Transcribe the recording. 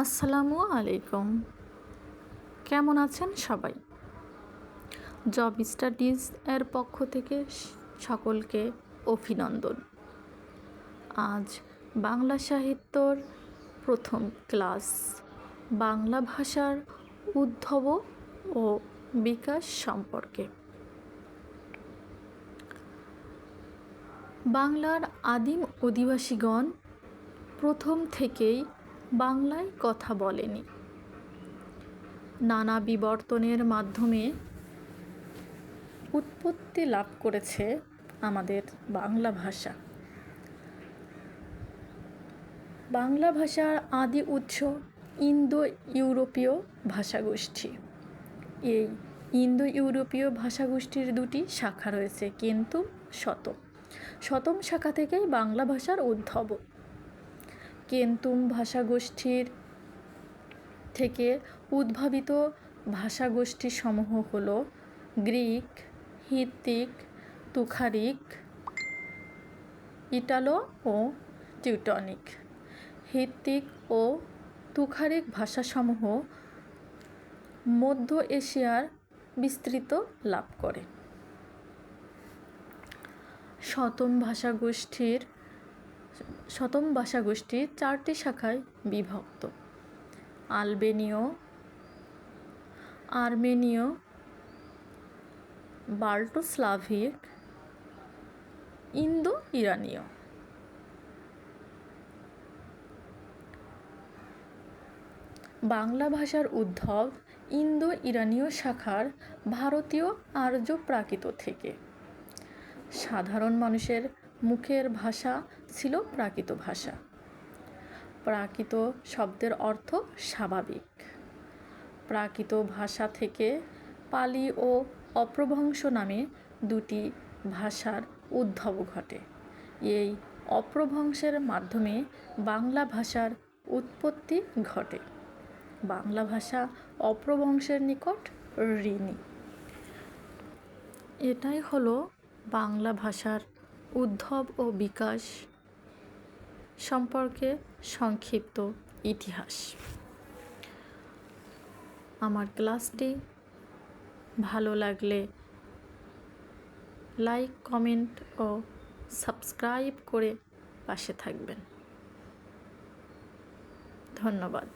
আসসালামু আলাইকুম। কেমন আছেন সবাই? জব স্টাডিজ এর পক্ষ থেকে সকলকে অভিনন্দন। আজ বাংলা সাহিত্যর প্রথম ক্লাস বাংলা ভাষার উদ্ভব ও বিকাশ সম্পর্কে। বাংলার আদিম অধিবাসীগণ প্রথম থেকেই বাংলায় কথা বলেনি। নানা বিবর্তনের মাধ্যমে উৎপত্তি লাভ করেছে আমাদের বাংলা ভাষা। বাংলা ভাষার আদি উৎস ইন্দো ইউরোপীয় ভাষাগোষ্ঠী। এই ইন্দো ইউরোপীয় ভাষাগোষ্ঠীর দুটি শাখা রয়েছে, কিন্তু শতম। শতম শাখা থেকেই বাংলা ভাষার উদ্ভব। কেন্তুম ভাষাগোষ্ঠীর থেকে উদ্ভাবিত ভাষাগোষ্ঠী সমূহ হল গ্রিক, হিত্তিক, তুখারিক, ইটালো ও টিউটনিক হিত্তিক ও তুখারিক ভাষাসমূহ মধ্য এশিয়ার বিস্তৃত লাভ করে। শতম ভাষাগোষ্ঠীর শতম ভাষাগোষ্ঠী চারটি শাখায় বিভক্ত। আলবেনীয়, আর্মেনীয়, বাল্টোস্লাভিক ইন্দো ইরানীয় বাংলা ভাষার উদ্ভব ইন্দো ইরানীয় শাখার ভারতীয় আর্য প্রাকৃত থেকে। সাধারণ মানুষের মুখের ভাষা ছিল প্রাকৃত ভাষা। প্রাকৃত শব্দের অর্থ স্বাভাবিক। প্রাকৃত ভাষা থেকে পালি ও অপ্রভংশ নামে দুটি ভাষার উদ্ভব ঘটে। এই অপ্রভংশের মাধ্যমে বাংলা ভাষার উৎপত্তি ঘটে। বাংলা ভাষা অপ্রভংশের নিকট ঋণী। এটাই হলো বাংলা ভাষার উদ্ভব ও বিকাশ। সম্পর্কে সংক্ষিপ্ত ইতিহাস। আমার ক্লাসটি ভালো লাগলে লাইক, কমেন্ট ও সাবস্ক্রাইব করে পাশে থাকবেন। ধন্যবাদ।